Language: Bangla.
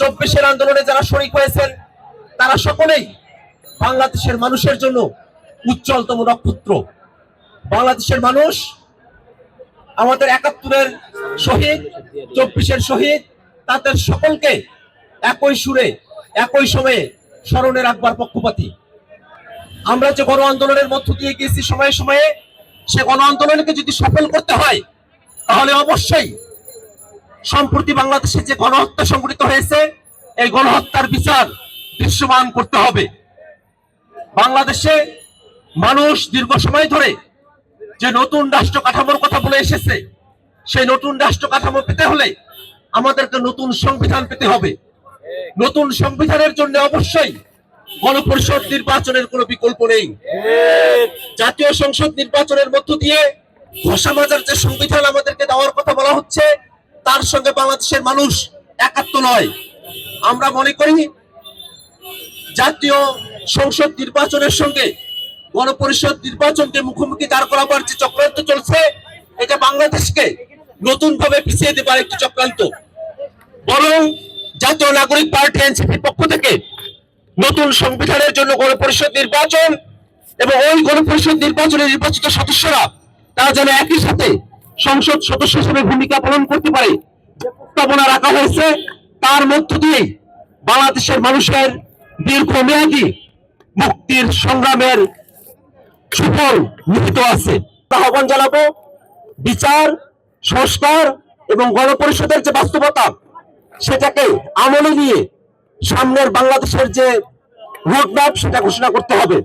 চব্বিশের আন্দোলনে যারা শরিক হয়েছেন, তারা সকলেই বাংলাদেশের মানুষের জন্য উজ্জ্বলতম নক্ষত্র। বাংলাদেশের মানুষ আমাদের একাত্তরের শহীদ, চব্বিশের শহীদ, তাদের সকলকে একই সুরে, একই সময়ে স্মরণে রাখবার পক্ষপাতী। আমরা যে গণ আন্দোলনের মধ্য দিয়ে গিয়েছি সময়ে সময়ে, সে গণ আন্দোলনকে যদি সফল করতে হয়, তাহলে অবশ্যই সম্প্রতি বাংলাদেশে যে গণহত্যা সংঘটিত হয়েছে, এই গণহত্যার বিচার দৃশ্যমান করতে হবে। বাংলাদেশে মানুষ দীর্ঘ সময় ধরে যে নতুন রাষ্ট্র কাঠামোর কথা বলে এসেছে, সেই নতুন রাষ্ট্র কাঠামো পেতে হলে আমাদেরকে নতুন সংবিধান পেতে হবে। নতুন সংবিধানের জন্য অবশ্যই গণপরিষদ নির্বাচনের কোনো বিকল্প নেই। জাতীয় সংসদ নির্বাচনের মধ্য দিয়ে ঘোষা মাজার যে সংবিধান আমাদেরকে দেওয়ার কথা বলা হচ্ছে তার সঙ্গে বাংলাদেশের মানুষ একাত্ম নয়। আমরা মনে করি জাতীয় সংসদ নির্বাচনের সঙ্গে গণপরিষদ নির্বাচনকে মুখোমুখি দাঁড় করাবার যে চক্রান্ত চলছে, এটা বাংলাদেশকে নতুন ভাবে পিছিয়ে দেবার একটি চক্রান্ত। বরং জাতীয় নাগরিক পার্টি এনসিপির পক্ষ থেকে নতুন সংবিধানের জন্য গণপরিষদ নির্বাচন এবং ওই গণপরিষদ নির্বাচনে নির্বাচিত সদস্যরা, তারা যেন একই সাথে সংসদ সদস্য হিসেবে ভূমিকা পালন করতে পারে। যে প্রস্তাবনা রাখা হয়েছে। তার মধ্য দিয়ে বাংলাদেশের মানুষের দীর্ঘমেয়াদী মুক্তির সংগ্রামের সুফল নিহিত আছে। তা আহ্বান জানাব, বিচার, সংস্কার এবং গণপরিষদের যে বাস্তবতা, সেটাকে আমলে নিয়ে সামনের বাংলাদেশের যে রোডম্যাপ সেটা ঘোষণা করতে হবে।